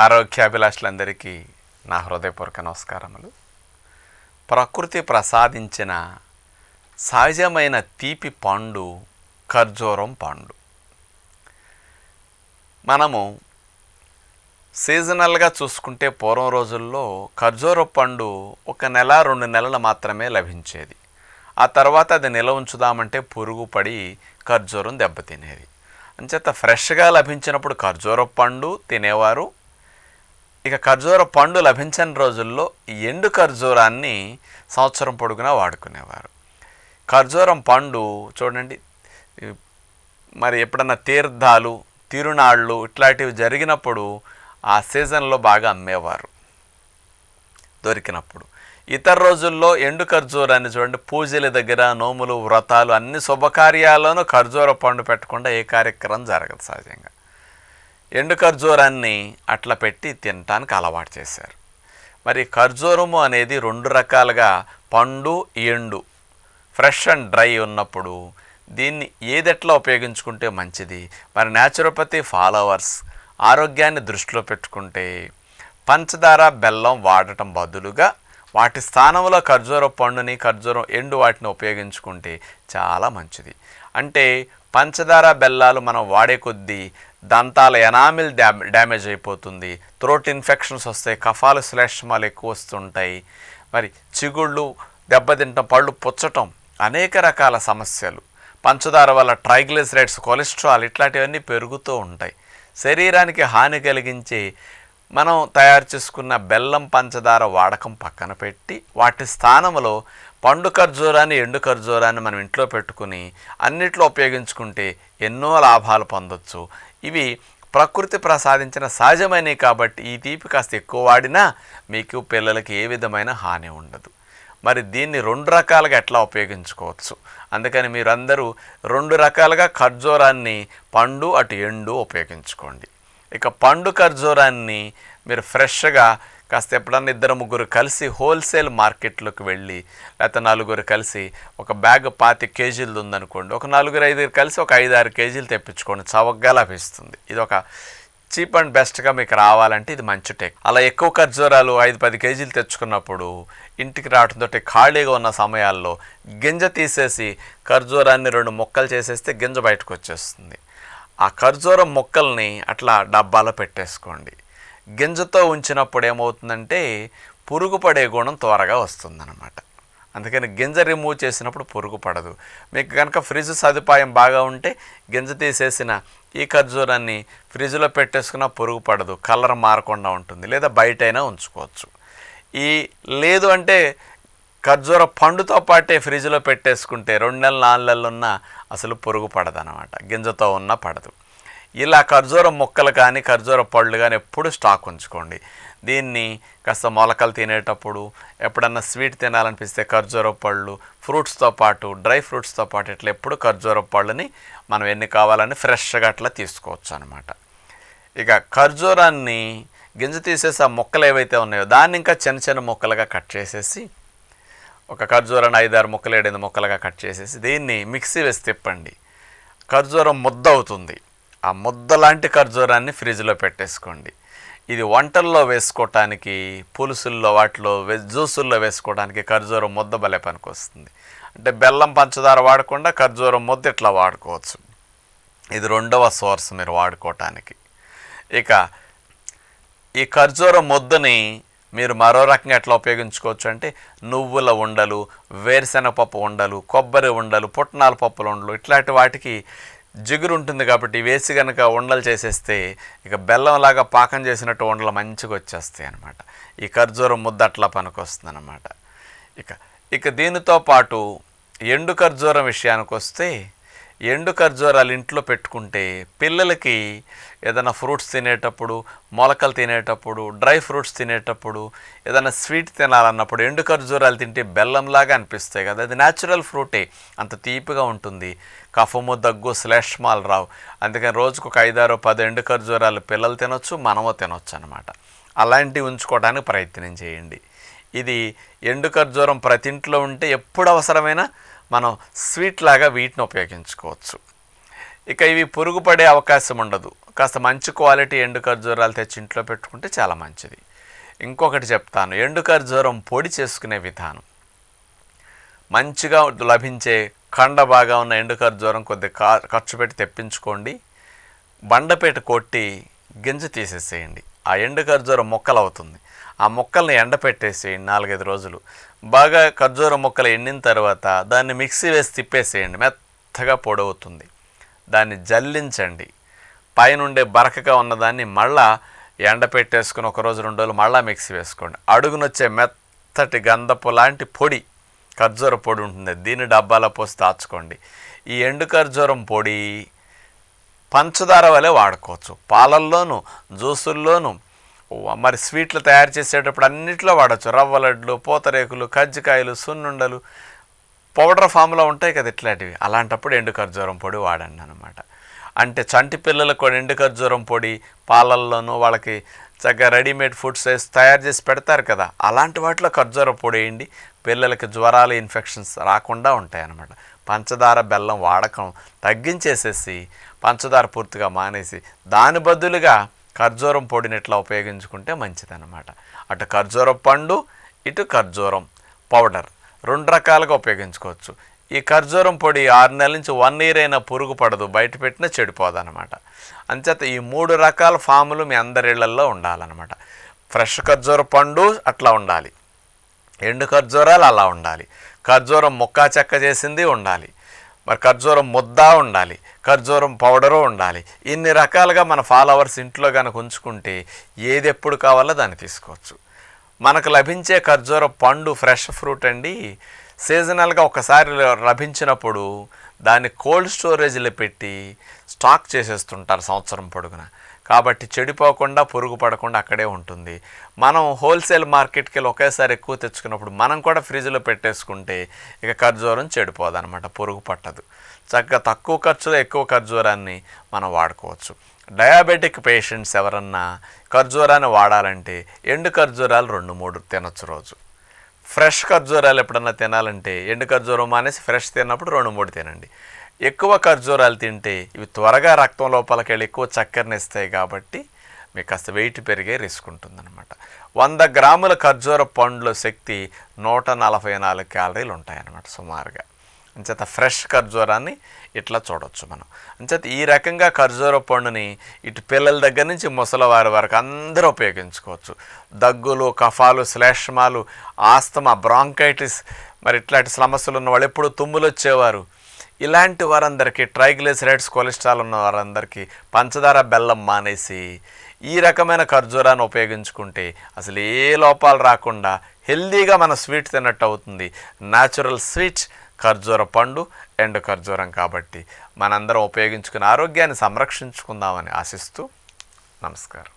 ఆరోగ్యాభిలాషులందరికీ నా హృదయపూర్వక నమస్కారములు. ప్రకృతి ప్రసాదించిన సహజమైన తీపి పండు ఖర్జూరం పండు. మనము సీజనల్గా చూసుకుంటే పూర్వం రోజుల్లో ఖర్జూర పండు ఒక నెల రెండు నెలలు మాత్రమే లభించేది. ఆ తర్వాత అది నిల్వ ఉంచుదామంటే పురుగు పడి ఖర్జూరం దెబ్బతినేది. అంచేత ఫ్రెష్గా లభించినప్పుడు ఖర్జూర పండు తినేవారు ఇక ఖర్జూర పండు లభించని రోజుల్లో ఎండు ఖర్జూరాన్ని సంవత్సరం పొడుగునా వాడుకునేవారు. ఖర్జూరం పండు చూడండి మరి ఎప్పుడన్నా తీర్థాలు తిరునాళ్ళు ఇట్లాంటివి జరిగినప్పుడు ఆ సీజన్లో బాగా అమ్మేవారు. దొరికినప్పుడు. ఇతర రోజుల్లో ఎండు ఖర్జూరాన్ని చూడండి పూజల దగ్గర నోములు వ్రతాలు అన్ని శుభకార్యాల్లోనూ ఖర్జూర పండు పెట్టకుండా ఏ కార్యక్రమం జరగదు సహజంగా. ఎండు ఖర్జూరాన్ని అట్లా పెట్టి తినటానికి అలవాటు చేశారు. మరి ఖర్జూరము అనేది రెండు రకాలుగా పండు ఎండు ఫ్రెష్ అండ్ డ్రై ఉన్నప్పుడు దీన్ని ఏదెట్లా ఉపయోగించుకుంటే మంచిది? మరి న్యాచురోపతి ఫాలోవర్స్ ఆరోగ్యాన్ని దృష్టిలో పెట్టుకుంటే పంచదార బెల్లం వాడటం బదులుగా వాటి స్థానంలో ఖర్జూర పండుని ఖర్జూరం ఎండు వాటిని ఉపయోగించుకుంటే చాలా మంచిది. అంటే పంచదార బెల్లాలు మనం వాడే కొద్దీ దంతాల ఎనామిల్ డ్యామ్ డ్యామేజ్ అయిపోతుంది. థ్రోట్ ఇన్ఫెక్షన్స్ వస్తాయి కఫాలు శ్లేష్మాలు ఎక్కువ వస్తుంటాయి. మరి చిగుళ్ళు దెబ్బతింటం పళ్ళు పుచ్చటం అనేక రకాల సమస్యలు. పంచదార వల్ల ట్రైగ్లిసరైడ్స్ కొలెస్ట్రాల్ ఇట్లాంటివన్నీ పెరుగుతూ ఉంటాయి. శరీరానికి హాని కలిగించే మనం తయారు చేసుకున్న బెల్లం పంచదార వాడకం పక్కన పెట్టి వాటి స్థానంలో పండు ఖర్జూరాన్ని ఎండు ఖర్జూరాన్ని మనం ఇంట్లో పెట్టుకుని అన్నిట్లో ఉపయోగించుకుంటే ఎన్నో లాభాలు పొందొచ్చు. ఇవి ప్రకృతి ప్రసాదించిన సహజమైనవి కాబట్టి ఈ తీపి కాస్త ఎక్కువ వాడినా మీకు పిల్లలకి ఏ విధమైన హాని ఉండదు. మరి దీన్ని రెండు రకాలుగా ఎట్లా ఉపయోగించుకోవచ్చు? అందుకని మీరందరూ రెండు రకాలుగా ఖర్జూరాన్ని పండు అటు ఎండు ఉపయోగించుకోండి. ఇక పండు ఖర్జూరాన్ని మీరు ఫ్రెష్గా కాస్త ఎప్పుడన్నా ఇద్దరు ముగ్గురు కలిసి హోల్సేల్ మార్కెట్లోకి వెళ్ళి లేకపోతే నలుగురు కలిసి ఒక బ్యాగ్ పాతి కేజీలు ఉందనుకోండి ఒక నలుగురు ఐదుగురు కలిసి ఒక ఐదు ఆరు కేజీలు తెప్పించుకోండి చవకగా లభిస్తుంది. ఇది ఒక చీప్ అండ్ బెస్ట్గా మీకు రావాలంటే ఇది మంచి టెక్. అలా ఎక్కువ ఖర్జూరాలు ఐదు పది కేజీలు తెచ్చుకున్నప్పుడు ఇంటికి రావడంతో ఖాళీగా ఉన్న సమయాల్లో గింజ తీసేసి ఖర్జూరాన్ని రెండు ముక్కలు చేసేస్తే గింజ బయటకు వచ్చేస్తుంది. ఆ ఖర్జూరం మొక్కల్ని అట్లా డబ్బాలో పెట్టేసుకోండి. గింజతో ఉంచినప్పుడు ఏమవుతుందంటే పురుగు పడే గుణం త్వరగా వస్తుందన్నమాట. అందుకని గింజ రిమూవ్ చేసినప్పుడు పురుగు పడదు. మీకు కనుక ఫ్రిడ్జ్ సదుపాయం బాగా ఉంటే గింజ తీసేసిన ఈ ఖర్జూరాన్ని ఫ్రిడ్జ్లో పెట్టేసుకున్న పురుగు పడదు. కలర్ మారకుండా ఉంటుంది లేదా బయటైనా ఉంచుకోవచ్చు. ఈ లేదు అంటే ఖర్జూర పండుతో పాటే ఫ్రిడ్జ్లో పెట్టేసుకుంటే రెండు నెలలు నాలుగు నెలలు ఉన్నా అసలు పురుగు పడదనమాట గింజతో ఉన్నా పడదు. ఇలా ఖర్జూర మొక్కలు కానీ ఖర్జూర పళ్ళు కానీ ఎప్పుడు స్టాక్ ఉంచుకోండి. దీన్ని కాస్త మొలకలు తినేటప్పుడు ఎప్పుడన్నా స్వీట్ తినాలనిపిస్తే ఖర్జూర పళ్ళు ఫ్రూట్స్తో పాటు డ్రై ఫ్రూట్స్తో పాటు ఇట్లా ఎప్పుడు ఖర్జూర పళ్ళని మనం ఎన్ని కావాలని ఫ్రెష్గా అట్లా తీసుకోవచ్చు అనమాట ఇక ఖర్జూరాన్ని గింజ తీసేసి ఆ మొక్కలు ఏవైతే ఉన్నాయో దాన్ని ఇంకా చిన్న చిన్న ముక్కలుగా కట్ చేసేసి ఒక ఖర్జూరాన్ని ఐదారు ముక్కలు ఏడెనిమిది ముక్కలుగా కట్ చేసేసి దీన్ని మిక్సీ వేసి తిప్పండి. ఖర్జూరం ముద్ద అవుతుంది ఆ ముద్ద లాంటి ఖర్జూరాన్ని ఫ్రిడ్జ్లో పెట్టేసుకోండి. ఇది వంటల్లో వేసుకోవటానికి పులుసుల్లో వాటిలో జ్యూసుల్లో వేసుకోవడానికి ఖర్జూరం ముద్ద భలే పనికి వస్తుంది అంటే బెల్లం పంచదార వాడకుండా ఖర్జూరం ముద్ద ఇట్లా వాడుకోవచ్చు. ఇది రెండవ సోర్స్ మీరు వాడుకోవటానికి ఇక ఈ ఖర్జూర ముద్దని మీరు మరో రకంగా ఎట్లా ఉపయోగించుకోవచ్చు అంటే నువ్వుల ఉండలు వేరుశెనగపప్పు ఉండలు కొబ్బరి ఉండలు పుట్నాల పప్పుల ఉండలు ఇట్లాంటి వాటికి జిగురు ఉంటుంది కాబట్టి వేసి కనుక ఉండలు చేసేస్తే ఇక బెల్లంలాగా పాకం చేసినట్టు ఉండలు మంచిగా వచ్చేస్తాయి అన్నమాట. ఈ ఖర్జూరం ముద్ద అట్లా పనికొస్తుంది అనమాట ఇక ఇక దీనితో పాటు ఎండు ఖర్జూరం విషయానికి వస్తే ఎండు ఖర్జూరాలు ఇంట్లో పెట్టుకుంటే పిల్లలకి ఏదైనా ఫ్రూట్స్ తినేటప్పుడు మొలకలు తినేటప్పుడు డ్రై ఫ్రూట్స్ తినేటప్పుడు ఏదైనా స్వీట్ తినాలన్నప్పుడు ఎండు ఖర్జూరాలు తింటే బెల్లంలాగా అనిపిస్తాయి కదా. అది న్యాచురల్ ఫ్రూటే అంత తీపిగా ఉంటుంది. కఫము దగ్గు శ్లేష్మాలు రావు. అందుకని రోజుకు ఒక ఐదారు పది ఎండు ఖర్జూరాలు పిల్లలు తినొచ్చు మనము తినొచ్చు అనమాట అలాంటివి ఉంచుకోవడానికి ప్రయత్నం చేయండి. ఇది ఎండు ఖర్జూరం ప్రతి ఇంట్లో ఉంటే ఎప్పుడు అవసరమైనా మనం స్వీట్ లాగా వీటిని ఉపయోగించుకోవచ్చు. ఇక ఇవి పురుగు పడే అవకాశం ఉండదు. కాస్త మంచి క్వాలిటీ ఎండు ఖర్జూరాలు తెచ్చి ఇంట్లో పెట్టుకుంటే చాలా మంచిది. ఇంకొకటి చెప్తాను. ఎండు ఖర్జూరం పొడి చేసుకునే విధానం. మంచిగా లభించే కండ బాగా ఉన్న ఎండు ఖర్జూరం కొద్దిగా కా- ఖర్చు పెట్టి తెప్పించుకోండి. బండపేట కొట్టి గింజ తీసేసేయండి. ఆ ఎండు ఖర్జూరం మొక్కలు అవుతుంది ఆ మొక్కల్ని ఎండపెట్టేసేయండి నాలుగైదు రోజులు. బాగా ఖర్జూర మొక్కలు ఎండిన తర్వాత దాన్ని మిక్సీ వేసి తిప్పేసేయండి. మెత్తగా పొడవుతుంది. దాన్ని జల్లించండి. పైనుండే బరకగా ఉన్నదాన్ని మళ్ళా ఎండపెట్టేసుకుని ఒక రోజు రెండు రోజులు మళ్ళీ మిక్సీ వేసుకోండి. అడుగునొచ్చే మెత్తటి గంధపు లాంటి పొడి ఖర్జూర పొడి ఉంటుంది. దీన్ని డబ్బాలో పోసి దాచుకోండి. ఈ ఎండు ఖర్జూరం పొడి పంచదార వలె వాడుకోవచ్చు. పాలల్లోనూ జ్యూసుల్లోనూ. మరి స్వీట్లు తయారు చేసేటప్పుడు అన్నిట్లో వాడచ్చు. రవ్వ లడ్లు పూతరేకులు కజ్జికాయలు సున్నుండలు. పౌడర్ ఫామ్లో ఉంటాయి కదా ఇట్లాంటివి. అలాంటప్పుడు ఎండు ఖర్జూరం పొడి వాడండి అనమాట అంటే చంటి పిల్లలకు ఎండు ఖర్జూరం పొడి పాలల్లోనూ వాళ్ళకి చక్కగా రెడీమేడ్ ఫుడ్స్ వేసి తయారు చేసి పెడతారు కదా. అలాంటి వాటిలో ఖర్జూరం పొడి వేయండి. పిల్లలకి జ్వరాలు ఇన్ఫెక్షన్స్ రాకుండా ఉంటాయన్నమాట. పంచదార బెల్లం వాడకం తగ్గించేసేసి పంచదార పూర్తిగా మానేసి దాని బదులుగా ఖర్జూరం పొడిని ఇట్లా ఉపయోగించుకుంటే మంచిదన్నమాట. అటు ఖర్జూరం పండు ఇటు ఖర్జూరం పౌడర్. రెండు రకాలుగా ఉపయోగించుకోవచ్చు. ఈ ఖర్జూరం పొడి ఆరు నెలల నుంచి వన్ ఇయర్ అయినా పురుగు పడదు బయట పెట్టినా చెడిపోదు అనమాట అంచేత ఈ మూడు రకాల ఫాములు మీ అందరిళ్ళల్లో ఉండాలన్నమాట. ఫ్రెష్ ఖర్జూర పండు అట్లా ఉండాలి. ఎండు ఖర్జూరాలు అలా ఉండాలి. ఖర్జూరం ముక్కా చెక్క చేసింది ఉండాలి. మరి ఖర్జూరం ముద్ద ఉండాలి. ఖర్జూరం పౌడరు ఉండాలి. ఇన్ని రకాలుగా మన ఫాలోవర్స్ ఇంట్లో కనుక ఉంచుకుంటే ఏది ఎప్పుడు కావాలో దాన్ని తీసుకోవచ్చు. మనకు లభించే ఖర్జూర పండు ఫ్రెష్ ఫ్రూట్ అండి. సీజనల్గా ఒకసారి లభించినప్పుడు దాన్ని కోల్డ్ స్టోరేజ్లో పెట్టి స్టాక్ చేసేస్తుంటారు సంవత్సరం పొడుగున. కాబట్టి చెడిపోకుండా పురుగు పడకుండా అక్కడే ఉంటుంది. మనం హోల్సేల్ మార్కెట్కి వెళ్ళి ఒకేసారి ఎక్కువ తెచ్చుకున్నప్పుడు మనం కూడా ఫ్రిడ్జ్లో పెట్టేసుకుంటే ఇక ఖర్జూరం చెడిపోదన్నమాట పురుగు పట్టదు. చక్కగా తక్కువ ఖర్చులో ఎక్కువ ఖర్జూరాన్ని మనం వాడుకోవచ్చు. డయాబెటిక్ పేషెంట్స్ ఎవరన్నా ఖర్జూరాన్ని వాడాలంటే ఎండు ఖర్జూరాలు రెండు మూడు తినచ్చు రోజు. ఫ్రెష్ ఖర్జూరాలు ఎప్పుడన్నా తినాలంటే ఎండు ఖర్జూరం మానేసి ఫ్రెష్ తిన్నప్పుడు రెండు మూడు తినండి. ఎక్కువ ఖర్జూరాలు తింటే ఇవి త్వరగా రక్తం లోపలికి వెళ్ళి ఎక్కువ చక్కెరని ఇస్తాయి కాబట్టి మీకు కాస్త వెయిట్ పెరిగే రిస్క్ ఉంటుందన్నమాట. వంద గ్రాముల ఖర్జూర పండ్ల శక్తి నూట నలభై నాలుగు క్యాలరీలు ఉంటాయన్నమాట సుమారుగా. అంచేత ఫ్రెష్ ఖర్జూరాన్ని ఇట్లా చూడొచ్చు మనం. అంచేత ఈ రకంగా ఖర్జూర పండుని ఇటు పిల్లల దగ్గర నుంచి ముసలివారి వరకు అందరూ ఉపయోగించుకోవచ్చు. దగ్గులు కఫాలు శ్లేష్మాలు ఆస్తమా బ్రాంకైటిస్ మరి ఇట్లాంటి సమస్యలు ఉన్న వాళ్ళు ఎప్పుడు తుమ్ములు వచ్చేవారు. ఇలాంటి వారందరికీ ట్రైగ్లిసరైడ్స్ కొలెస్ట్రాల్ ఉన్న వారందరికీ పంచదార బెల్లం మానేసి ఈ రకమైన ఖర్జూరాన్ని ఉపయోగించుకుంటే అసలు ఏ లోపాలు రాకుండా హెల్దీగా మన స్వీట్ తిన్నట్టు అవుతుంది. న్యాచురల్ స్వీట్ ఖర్జూర పండు ఎండు ఖర్జూరం కాబట్టి మనందరం ఉపయోగించుకుని ఆరోగ్యాన్ని సంరక్షించుకుందామని ఆశిస్తూ నమస్కారం.